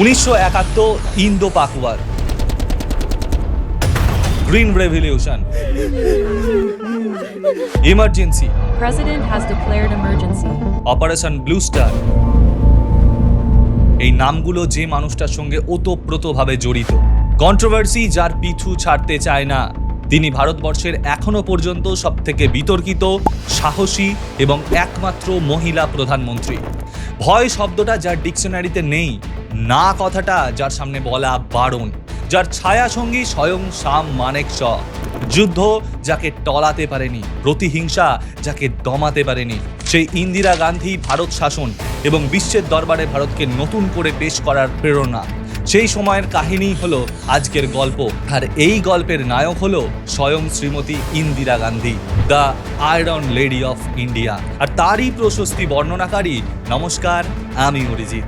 উনিশশো একাত্তর Indo Pak war green revolution emergency President has declared emergency. Operation blue star এই নামগুলো যে মানুষটার সঙ্গে ওতপ্রোতভাবে জড়িত। কন্ট্রোভার্সি যার পিছু ছাড়তে চায় না। তিনি ভারতবর্ষের এখনও পর্যন্ত সবথেকে বিতর্কিত সাহসী এবং একমাত্র মহিলা প্রধানমন্ত্রী। ভয় শব্দটা যার ডিকশনারিতে নেই, না কথাটা যার সামনে বলা বারণ, যার ছায়া সঙ্গী স্বয়ং শাম মানেক শ যুদ্ধ যাকে টলাতে পারেনি, প্রতিহিংসা যাকে দমাতে পারেনি, সেই ইন্দিরা গান্ধী ভারত শাসন এবং বিশ্বের দরবারে ভারতকে নতুন করে পেশ করার প্রেরণা। সেই সময়ের কাহিনী হলো আজকের গল্প। আর এই গল্পের নায়ক হলো স্বয়ং Shrimati Indira Gandhi, the iron lady of India. আর তারই প্রশস্তি বর্ণনাকারী, নমস্কার, আমি অরিজিৎ।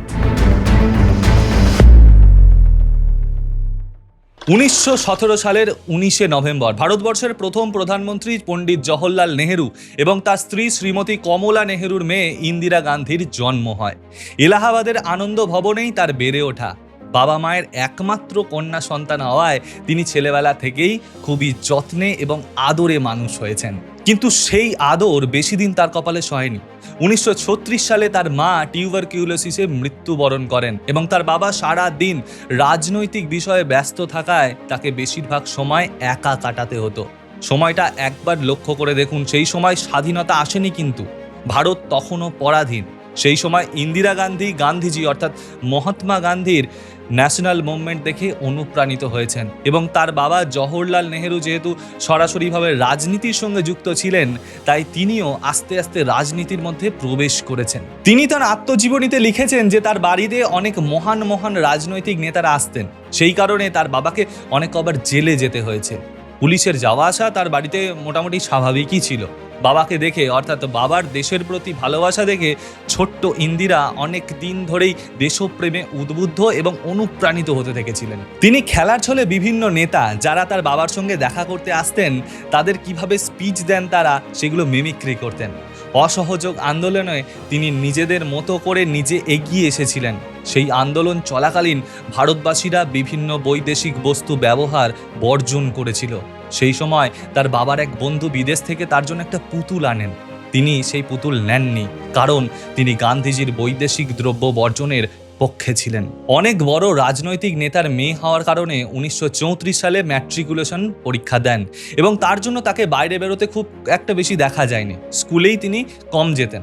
উনিশশো সতেরো সালের উনিশে নভেম্বর, ভারতবর্ষের প্রথম প্রধানমন্ত্রী পণ্ডিত জওহরলাল নেহেরু এবং তার স্ত্রী শ্রীমতী কমলা নেহেরুর মেয়ে ইন্দিরা গান্ধীর জন্ম হয়। এলাহাবাদের আনন্দ ভবনেই তার বেড়ে ওঠা। বাবা মায়ের একমাত্র কন্যা সন্তান হওয়ায় তিনি ছেলেবেলা থেকেই খুবই যত্নে এবং আদরে মানুষ হয়েছেন। কিন্তু সেই আদর বেশি দিন তার কপালে সয়নি উনিশশো সালে তার মা টিউবার কিউলোসিসে মৃত্যুবরণ করেন এবং তার বাবা সারা দিন রাজনৈতিক বিষয়ে ব্যস্ত থাকায় তাকে বেশিরভাগ সময় একা কাটাতে হতো। সময়টা একবার লক্ষ্য করে দেখুন, সেই সময় স্বাধীনতা আসেনি কিন্তু। ভারত তখনও পরাধীন। সেই সময় ইন্দিরা গান্ধী, গান্ধীজি অর্থাৎ মহাত্মা গান্ধীর ন্যাশনাল মুভমেন্ট দেখে অনুপ্রাণিত হয়েছেন এবং তার বাবা জওহরলাল নেহেরু যেহেতু সরাসরিভাবে রাজনীতির সঙ্গে যুক্ত ছিলেন, তাই তিনিও আস্তে আস্তে রাজনীতির মধ্যে প্রবেশ করেছেন। তিনি তার আত্মজীবনীতে লিখেছেন যে তার বাড়িতে অনেক মহান মহান রাজনৈতিক নেতারা আসতেন। সেই কারণে তার বাবাকে অনেক কবার জেলে যেতে হয়েছে। পুলিশের যাওয়া আসা তার বাড়িতে মোটামুটি স্বাভাবিকই ছিল। বাবাকে দেখে, অর্থাৎ বাবার দেশের প্রতি ভালোবাসা দেখে ছোট্ট ইন্দিরা অনেক দিন ধরেই দেশপ্রেমে উদ্বুদ্ধ এবং অনুপ্রাণিত হতে থেকেছিলেন। তিনি খেলার ছলে বিভিন্ন নেতা যারা তার বাবার সঙ্গে দেখা করতে আসতেন, তাদের কীভাবে স্পিচ দেন তারা, সেগুলো মিমিক্রি করতেন। অসহযোগ আন্দোলনে তিনি নিজেদের মতো করে নিজে এগিয়ে এসেছিলেন। সেই আন্দোলন চলাকালীন ভারতবাসীরা বিভিন্ন বৈদেশিক বস্তু ব্যবহার বর্জন করেছিল। সেই সময় তার বাবার এক বন্ধু বিদেশ থেকে তার জন্য একটা পুতুল আনেন। তিনি সেই পুতুল নেননি, কারণ তিনি গান্ধীজির বৈদেশিক দ্রব্য বর্জনের পক্ষে ছিলেন। অনেক বড় রাজনৈতিক নেতার মেয়ে হওয়ার কারণে উনিশশো চৌত্রিশ সালে ম্যাট্রিকুলেশন পরীক্ষা দেন এবং তার জন্য তাকে বাইরে বেরোতে খুব একটা বেশি দেখা যায়নি। স্কুলেই তিনি কম যেতেন।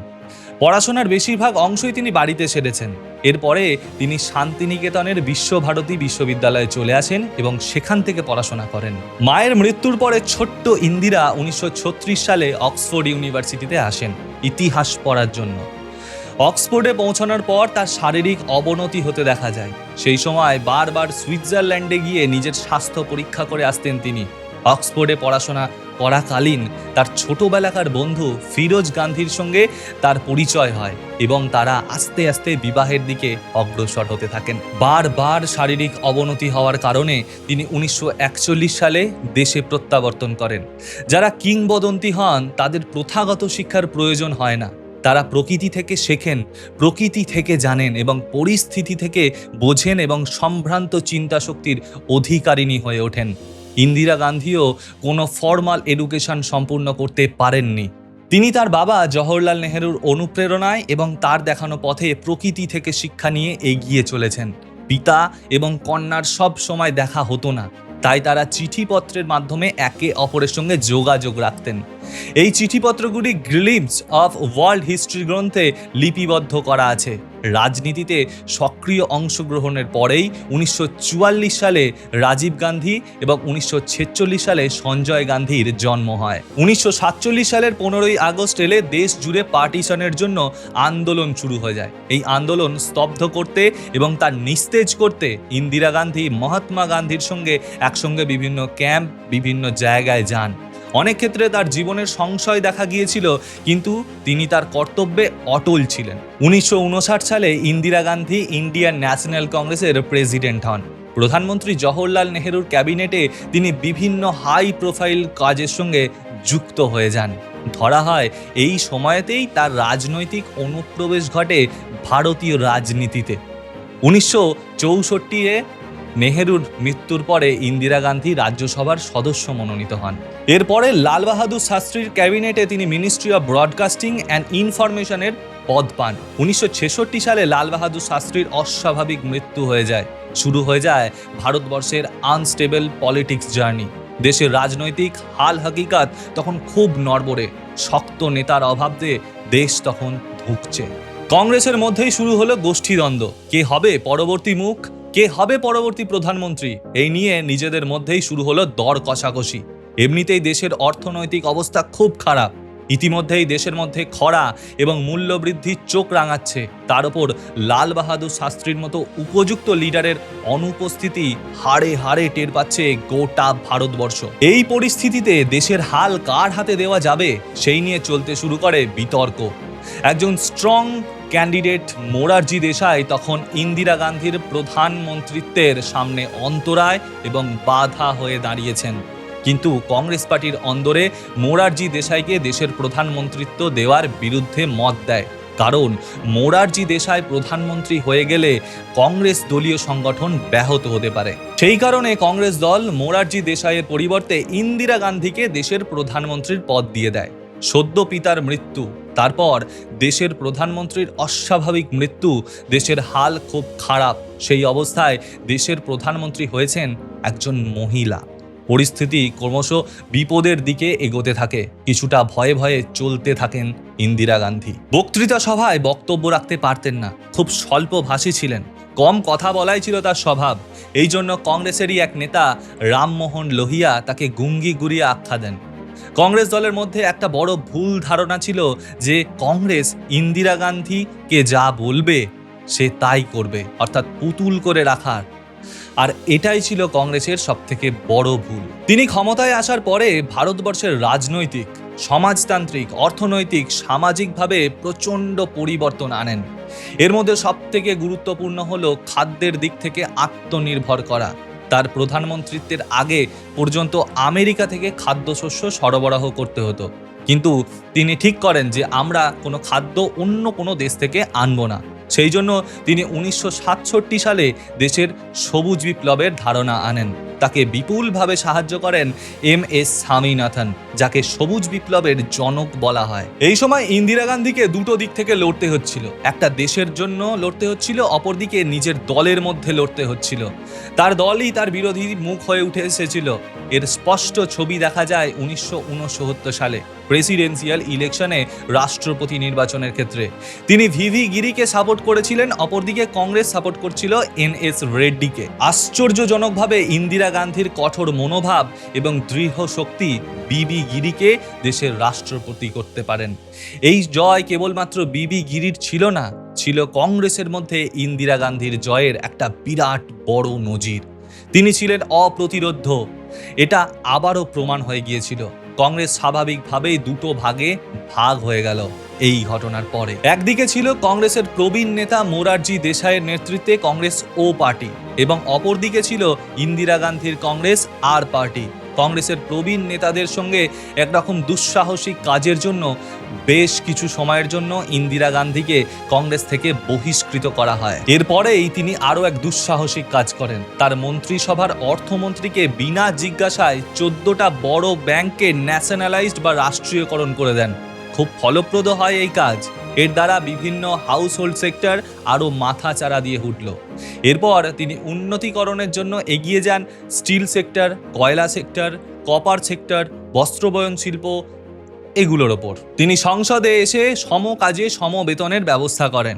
পড়াশোনার বেশিরভাগ অংশই তিনি বাড়িতে সেরেছেন। এরপরে তিনি শান্তিনিকেতনের বিশ্বভারতী বিশ্ববিদ্যালয়ে চলে আসেন এবং সেখান থেকে পড়াশোনা করেন। মায়ের মৃত্যুর পরে ছোট্ট ইন্দিরা উনিশশো ছত্রিশ সালে অক্সফোর্ড ইউনিভার্সিটিতে আসেন। ইতিহাস পড়ার জন্য। অক্সফোর্ডে পৌঁছানোর পর তার শারীরিক অবনতি হতে দেখা যায়। সেই সময় বারবার সুইজারল্যান্ডে গিয়ে নিজের স্বাস্থ্য পরীক্ষা করে আসতেন তিনি। অক্সফোর্ডে পড়াশোনা করাকালীন তার ছোটবেলাকার বন্ধু ফিরোজ গান্ধীর সঙ্গে তার পরিচয় হয় এবং তারা আস্তে আস্তে বিবাহের দিকে অগ্রসর হতে থাকেন। বারবার শারীরিক অবনতি হওয়ার কারণে তিনি উনিশশো একচল্লিশ সালে দেশে প্রত্যাবর্তন করেন। যারা কিংবদন্তি হন, তাদের প্রথাগত শিক্ষার প্রয়োজন হয় না। তারা প্রকৃতি থেকে শেখেন, প্রকৃতি থেকে জানেন এবং পরিস্থিতি থেকে বোঝেন এবং সম্ভ্রান্ত চিন্তাশক্তির অধিকারিণী হয়ে ওঠেন। ইন্দিরা গান্ধীও কোনো ফর্মাল এডুকেশন সম্পূর্ণ করতে পারেননি। তিনি তার বাবা জওহরলাল নেহরুর অনুপ্রেরণায় এবং তার দেখানো পথে প্রকৃতি থেকে শিক্ষা নিয়ে এগিয়ে চলেছেন। পিতা এবং কন্যার সব সময় দেখা হতো না। তাই তারা চিঠিপত্রের মাধ্যমে একে অপরের সঙ্গে যোগাযোগ রাখতেন। এই চিঠিপত্রগুলি গ্লিমস অফ ওয়ার্ল্ড হিস্ট্রি গ্রন্থে লিপিবদ্ধ করা আছে। রাজনীতিতে সক্রিয় অংশগ্রহণের পরেই উনিশশো চুয়াল্লিশ সালে রাজীব গান্ধী এবং উনিশশো ছেচল্লিশ সালে সঞ্জয় গান্ধীর জন্ম হয়। উনিশশো সাতচল্লিশ সালের পনেরোই আগস্ট এলে দেশ জুড়ে পার্টিশনের জন্য আন্দোলন শুরু হয়ে যায়। এই আন্দোলন স্তব্ধ করতে এবং তার নিস্তেজ করতে ইন্দিরা গান্ধী, মহাত্মা গান্ধীর সঙ্গে একসঙ্গে বিভিন্ন ক্যাম্প, বিভিন্ন জায়গায় যান। অনেক ক্ষেত্রে তার জীবনের সংশয় দেখা গিয়েছিল, কিন্তু তিনি তার কর্তব্যে অটল ছিলেন। উনিশশো উনষাট সালে ইন্দিরা গান্ধী ইন্ডিয়ান ন্যাশনাল কংগ্রেসের প্রেসিডেন্ট হন। প্রধানমন্ত্রী জওহরলাল নেহেরুর ক্যাবিনেটে তিনি বিভিন্ন হাই প্রোফাইল কাজের সঙ্গে যুক্ত হয়ে যান। ধরা হয়, এই সময়তেই তার রাজনৈতিক অনুপ্রবেশ ঘটে ভারতীয় রাজনীতিতে। উনিশশো চৌষট্টিয়ে নেহেরুর মৃত্যুর পরে ইন্দিরা গান্ধী রাজ্যসভার সদস্য মনোনীত হন। এরপরে লাল বাহাদুর শাস্ত্রীর ক্যাবিনেটে তিনি মিনিস্ট্রি অফ ব্রডকাস্টিং অ্যান্ড ইনফরমেশনের পদ পান। উনিশশো ছেষট্টি সালে লাল বাহাদুর শাস্ত্রীর অস্বাভাবিক মৃত্যু হয়ে যায়। শুরু হয়ে যায় ভারতবর্ষের আনস্টেবল পলিটিক্স জার্নি দেশের রাজনৈতিক হাল হাকিকাত তখন খুব নড়বড়ে। শক্ত নেতার অভাবে দেশ তখন ধুঁকছে। কংগ্রেসের মধ্যেই শুরু হলো গোষ্ঠীদ্বন্দ্ব। কে হবে পরবর্তী মুখ? কে হবে পরবর্তী প্রধানমন্ত্রী? এই নিয়ে নিজেদের মধ্যেই শুরু হলো দর কষাকষি। এমনিতেই দেশের অর্থনৈতিক অবস্থা খুব খারাপ। ইতিমধ্যেই দেশের মধ্যে খরা এবং মূল্যবৃদ্ধির চোখ রাঙাচ্ছে। তার উপর লাল বাহাদুর শাস্ত্রীর মতো উপযুক্ত লিডারের অনুপস্থিতি হাড়ে হাড়ে টের পাচ্ছে গোটা ভারতবর্ষ। এই পরিস্থিতিতে দেশের হাল কার হাতে দেওয়া যাবে, সেই নিয়ে চলতে শুরু করে বিতর্ক। একজন স্ট্রং ক্যান্ডিডেট মোরারজি দেশাই তখন ইন্দিরা গান্ধীর প্রধানমন্ত্রিত্বের সামনে অন্তরায় এবং বাধা হয়ে দাঁড়িয়েছেন। কিন্তু কংগ্রেস পার্টির অন্দরে মোরারজি দেশাইকে দেশের প্রধানমন্ত্রিত্ব দেওয়ার বিরুদ্ধে মত দেয়। কারণ মোরারজি দেশাই প্রধানমন্ত্রী হয়ে গেলে কংগ্রেস দলীয় সংগঠন ব্যাহত হতে পারে। সেই কারণে কংগ্রেস দল মোরারজি দেশাইয়ের পরিবর্তে ইন্দিরা গান্ধীকে দেশের প্রধানমন্ত্রীর পদ দিয়ে দেয়। সদ্য পিতার মৃত্যু, তারপর দেশের প্রধানমন্ত্রীর অস্বাভাবিক মৃত্যু, দেশের হাল খুব খারাপ। সেই অবস্থায় দেশের প্রধানমন্ত্রী হয়েছেন একজন মহিলা। পরিস্থিতি ক্রমশ বিপদের দিকে এগোতে থাকে, কিছুটা ভয়ে ভয়ে চলতে থাকেন ইন্দিরা গান্ধী। বক্তৃতা সভায় বক্তব্য রাখতে পারতেন না, খুব স্বল্প ভাষী ছিলেন। কম কথা বলাই ছিল তার স্বভাব। এই জন্য কংগ্রেসেরই এক নেতা, রামমোহন লোহিয়া, তাকে গুঙ্গি গুড়িয়ে আখ্যা দেন। কংগ্রেস দলের মধ্যে একটা বড় ভুল ধারণা ছিল যে কংগ্রেস ইন্দিরা গান্ধীকে যা বলবে সে তাই করবে, অর্থাৎ পুতুল করে রাখার। আর এটাই ছিল কংগ্রেসের সবথেকে বড় ভুল। তিনি ক্ষমতায় আসার পরে ভারতবর্ষের রাজনৈতিক, সমাজতান্ত্রিক, অর্থনৈতিক, সামাজিকভাবে প্রচণ্ড পরিবর্তন আনেন। এর মধ্যে সবথেকে গুরুত্বপূর্ণ হলো খাদ্যের দিক থেকে আত্মনির্ভর করা। তার প্রধানমন্ত্রিত্বের আগে পর্যন্ত আমেরিকা থেকে খাদ্যশস্য সরবরাহ করতে হতো। কিন্তু তিনি ঠিক করেন যে আমরা কোনো খাদ্য অন্য কোনো দেশ থেকে আনব না। সেই জন্য তিনি উনিশশো সাতষট্টি সালে দেশের সবুজ বিপ্লবের ধারণা আনেন। তাকে বিপুলভাবে সাহায্য করেন এম এস স্বামীনাথন, যাকে সবুজ বিপ্লবের জনক বলা হয়। এই সময় ইন্দিরা গান্ধীকে দুটো দিক থেকে লড়তে হচ্ছিল। একটা দেশের জন্য লড়তে হচ্ছিল, অপরদিকে নিজের দলের মধ্যে লড়তে হচ্ছিল। তার দলই তার বিরোধী মুখ হয়ে উঠে এসেছিল। এর স্পষ্ট ছবি দেখা যায় উনিশশো সালে প্রেসিডেন্সিয়াল ইলেকশনে রাষ্ট্রপতি নির্বাচনের ক্ষেত্রে। তিনি ভিভি গিরিকে সাপোর্ট করেছিলেন, অপরদিকে কংগ্রেস সাপোর্ট করছিল এন এস রেড্ডিকে। আশ্চর্যজনকভাবে ইন্দিরা গান্ধীর কঠোর মনোভাব এবং দৃঢ় শক্তি বিবি গিরিকে দেশের রাষ্ট্রপতি করতে পারেন। এই জয় কেবলমাত্র বিবি গিরির ছিল না, ছিল কংগ্রেসের মধ্যে ইন্দিরা গান্ধীর জয়ের একটা বিরাট বড় নজির। তিনি ছিলেন অপ্রতিরোধ্য এটা আবারও প্রমাণ হয়ে গিয়েছিল। কংগ্রেস স্বাভাবিকভাবেই দুটো ভাগে ভাগ হয়ে গেল এই ঘটনার পরে। একদিকে ছিল কংগ্রেসের প্রবীণ নেতা মোরারজি দেশাইয়ের নেতৃত্বে কংগ্রেস ও পার্টি এবং অপরদিকে ছিল ইন্দিরা গান্ধীর কংগ্রেস আর পার্টি। কংগ্রেসের প্রবীণ নেতাদের সঙ্গে একরকম দুঃসাহসিক কাজের জন্য বেশ কিছু সময়ের জন্য ইন্দিরা গান্ধীকে কংগ্রেস থেকে বহিষ্কৃত করা হয়। এরপরেই তিনি আরও এক দুঃসাহসিক কাজ করেন। তার মন্ত্রিসভার অর্থমন্ত্রীকে বিনা জিজ্ঞাসায় চোদ্দটা বড় ব্যাংককে ন্যাশনালাইজড বা রাষ্ট্রীয়করণ করে দেন। খুব ফলপ্রদ হয় এই কাজ। এর দ্বারা বিভিন্ন হাউস হোল্ড সেক্টর আরও মাথা চারা দিয়ে উঠল। এরপর তিনি উন্নতিকরণের জন্য এগিয়ে যান। স্টিল সেক্টর কয়লা সেক্টর কপার সেক্টর বস্ত্রবয়ন শিল্প এগুলোর ওপর। তিনি সংসদে এসে সম কাজে সম বেতনের ব্যবস্থা করেন।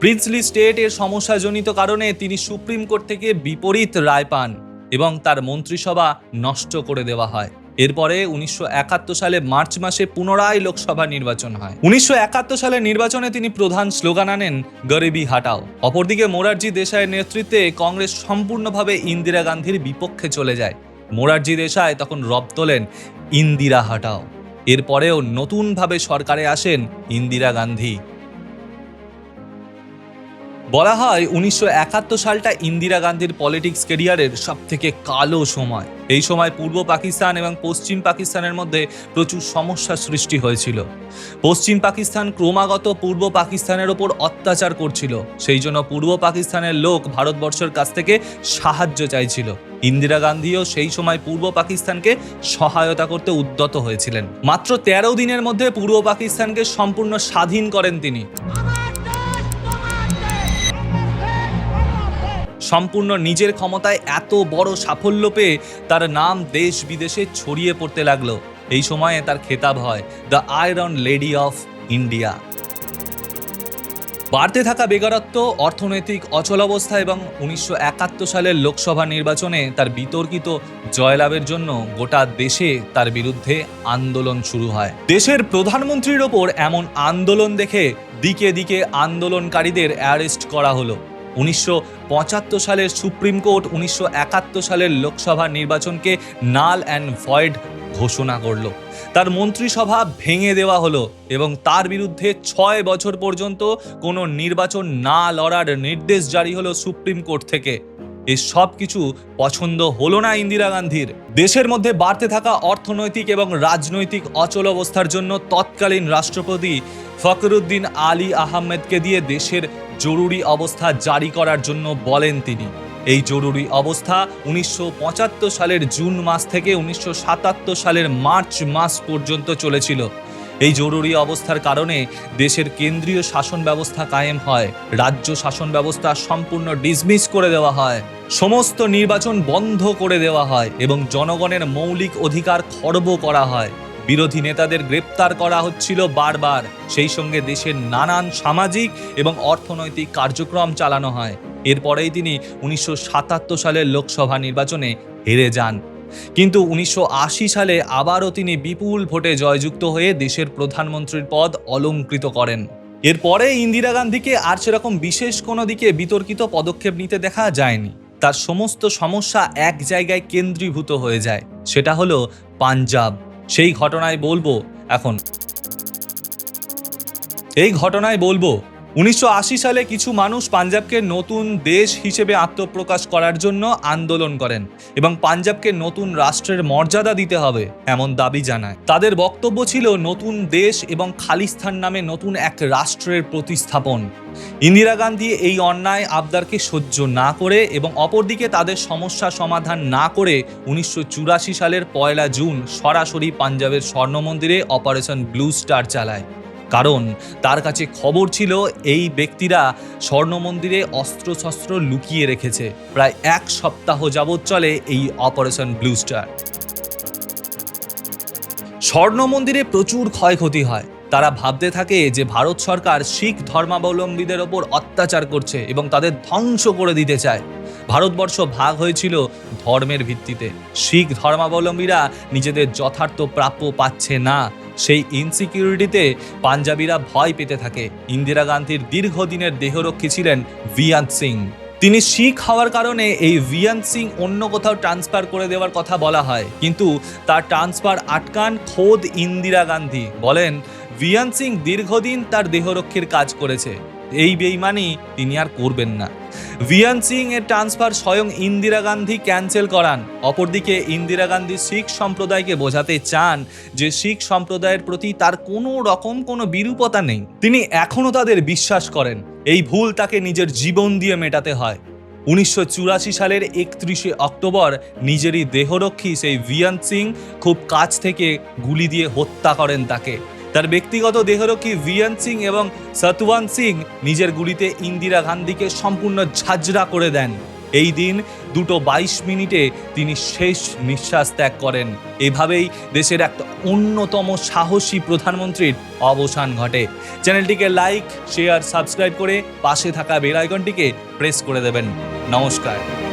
প্রিন্সলি স্টেট এর সমস্যাজনিত কারণে তিনি সুপ্রিম কোর্ট থেকে বিপরীত রায় পান এবং তার মন্ত্রিসভা নষ্ট করে দেওয়া হয়। এরপরে উনিশশো একাত্তর সালে মার্চ মাসে পুনরায় লোকসভা নির্বাচন হয়। উনিশশো সালের নির্বাচনে তিনি প্রধান স্লোগান আনেন, গরিবি হাটাও। অপরদিকে মোরারজি দেশাইয়ের নেতৃত্বে কংগ্রেস সম্পূর্ণভাবে ইন্দিরা গান্ধীর বিপক্ষে চলে যায়। মোরারজি দেশাই তখন রব তোলেন ইন্দিরা হাটাও। এরপরেও নতুনভাবে সরকারে আসেন ইন্দিরা গান্ধী। বলা হয় উনিশশো একাত্তর সালটা ইন্দিরা গান্ধীর পলিটিক্স কেরিয়ারের সব থেকে কালো সময়। এই সময় পূর্ব পাকিস্তান এবং পশ্চিম পাকিস্তানের মধ্যে প্রচুর সমস্যা সৃষ্টি হয়েছিল। পশ্চিম পাকিস্তান ক্রমাগত পূর্ব পাকিস্তানের ওপর অত্যাচার করছিল। সেই জন্য পূর্ব পাকিস্তানের লোক ভারতবর্ষের কাছ থেকে সাহায্য চাইছিল। ইন্দিরা গান্ধীও সেই সময় পূর্ব পাকিস্তানকে সহায়তা করতে উদ্যত হয়েছিলেন। মাত্র তেরো দিনের মধ্যে পূর্ব পাকিস্তানকে সম্পূর্ণ স্বাধীন করেন তিনি। সম্পূর্ণ নিজের ক্ষমতায় এত বড় সাফল্য পেয়ে তার নাম দেশ বিদেশে ছড়িয়ে পড়তে লাগল। এই সময়ে তার খেতাব হয় the iron lady of India বাড়তে থাকা বেকারত্ব, অর্থনৈতিক অচলাবস্থা এবং উনিশশো একাত্তর সালের লোকসভা নির্বাচনে তার বিতর্কিত জয়লাভের জন্য গোটা দেশে তার বিরুদ্ধে আন্দোলন শুরু হয়। দেশের প্রধানমন্ত্রীর ওপর এমন আন্দোলন দেখে দিকে দিকে আন্দোলনকারীদের অ্যারেস্ট করা হলো। উনিশশো পঁচাত্তর সালের সুপ্রিম কোর্ট উনিশশো একাত্তর সালের লোকসভা নির্বাচনকে নাল অ্যান্ড ভয়েড ঘোষণা করল। তার মন্ত্রিসভা ভেঙে দেওয়া হলো এবং তার বিরুদ্ধে ছয় বছর পর্যন্ত কোনো নির্বাচন না লড়ার নির্দেশ জারি হলো সুপ্রিম কোর্ট থেকে। এই সব কিছু পছন্দ হলো না ইন্দিরা গান্ধীর। দেশের মধ্যে বাড়তে থাকা অর্থনৈতিক এবং রাজনৈতিক অচল অবস্থার জন্য তৎকালীন রাষ্ট্রপতি ফখরুদ্দিন আলী আহমেদকে দিয়ে দেশের জরুরি অবস্থা জারি করার জন্য বলেন তিনি। এই জরুরি অবস্থা উনিশশো পঁচাত্তর সালের জুন মাস থেকে উনিশশো সাতাত্তর সালের মার্চ মাস পর্যন্ত চলেছিল। এই জরুরি অবস্থার কারণে দেশের কেন্দ্রীয় শাসন ব্যবস্থা কায়েম হয়, রাজ্য শাসন ব্যবস্থা সম্পূর্ণ ডিসমিস করে দেওয়া হয়, সমস্ত নির্বাচন বন্ধ করে দেওয়া হয় এবং জনগণের মৌলিক অধিকার খর্ব করা হয়। বিরোধী নেতাদের গ্রেপ্তার করা হচ্ছিল বারবার। সেই সঙ্গে দেশের নানান সামাজিক এবং অর্থনৈতিক কার্যক্রম চালানো হয়। এরপরেই তিনি উনিশশো সাতাত্তর সালের লোকসভা নির্বাচনে হেরে যান। কিন্তু উনিশশো আশি সালে আবারও তিনি বিপুল ভোটে জয়যুক্ত হয়ে দেশের প্রধানমন্ত্রীর পদ অলঙ্কৃত করেন। এরপরে ইন্দিরা গান্ধীকে আর সেরকম বিশেষ কোনো দিকে বিতর্কিত পদক্ষেপ নিতে দেখা যায়নি। তার সমস্ত সমস্যা এক জায়গায় কেন্দ্রীভূত হয়ে যায়। সেটা হলো পাঞ্জাব। সেই ঘটনায় বলব এখন। এই ঘটনায় বলব উনিশশো আশি সালে কিছু মানুষ পাঞ্জাবকে নতুন দেশ হিসেবে আত্মপ্রকাশ করার জন্য আন্দোলন করেন এবং পাঞ্জাবকে নতুন রাষ্ট্রের মর্যাদা দিতে হবে, এমন দাবি জানায়। তাদের বক্তব্য ছিল নতুন দেশ এবং খালিস্তান নামে নতুন এক রাষ্ট্রের প্রতিস্থাপন। ইন্দিরা গান্ধী এই অন্যায় আবদারকে সহ্য না করে এবং অপরদিকে তাদের সমস্যা সমাধান না করে উনিশশো চুরাশি সালের পয়লা জুন সরাসরি পাঞ্জাবের স্বর্ণ মন্দিরে অপারেশন ব্লু স্টার চালায়। কারণ তার কাছে খবর ছিল, এই ব্যক্তিরা স্বর্ণ মন্দিরে অস্ত্রশস্ত্র লুকিয়ে রেখেছে। প্রায় এক সপ্তাহ যাবৎ চলে এই অপারেশন ব্লু স্টার স্বর্ণ মন্দিরে প্রচুর ক্ষয়ক্ষতি হয়। তারা ভাবতে থাকে যে ভারত সরকার শিখ ধর্মাবলম্বীদের ওপর অত্যাচার করছে এবং তাদের ধ্বংস করে দিতে চায়। ভারতবর্ষ ভাগ হয়েছিল ধর্মের ভিত্তিতে। শিখ ধর্মাবলম্বীরা নিজেদের যথার্থ প্রাপ্য পাচ্ছে না। সেই ইনসিকিউরিটিতে পাঞ্জাবিরা ভয় পেতে থাকে। ইন্দিরা গান্ধীর দীর্ঘদিনের দেহরক্ষী ছিলেন ভিয়ান সিং। তিনি শিখ হওয়ার কারণে এই ভিয়ান সিং অন্য কোথাও ট্রান্সফার করে দেওয়ার কথা বলা হয়। কিন্তু তার ট্রান্সফার আটকান খোদ ইন্দিরা গান্ধী। বলেন ভিয়ান সিং দীর্ঘদিন তার দেহরক্ষীর কাজ করেছে। এই বেইমানি তিনি আর করবেন না। ভিয়ান সিং এর ট্রান্সফার স্বয়ং ইন্দিরা গান্ধী ক্যান্সেল করান। অপরদিকে ইন্দিরা গান্ধী শিখ সম্প্রদায়কে বোঝাতে চান যে শিখ সম্প্রদায়ের প্রতি তার কোনো রকম কোনো বিরূপতা নেই। তিনি এখনও তাদের বিশ্বাস করেন, এই ভুল তাকে নিজের জীবন দিয়ে মেটাতে হয়। উনিশশো চুরাশি সালের একত্রিশে অক্টোবর নিজেরই দেহরক্ষী সেই ভিয়ান্ত সিং খুব কাছ থেকে গুলি দিয়ে হত্যা করেন তাকে। তার ব্যক্তিগত দেহরক্ষী ভিয়ান সিং এবং সতওয়ান সিং নিজের গুলিতে ইন্দিরা গান্ধীকে সম্পূর্ণ ঝাঁঝরা করে দেন। এই দিন দুটো বাইশ মিনিটে তিনি শেষ নিঃশ্বাস ত্যাগ করেন। এভাবেই দেশের একটা অন্যতম সাহসী প্রধানমন্ত্রীর অবসান ঘটে। চ্যানেলটিকে লাইক, শেয়ার, সাবস্ক্রাইব করে পাশে থাকা বেল আইকনটিকে প্রেস করে দেবেন। নমস্কার।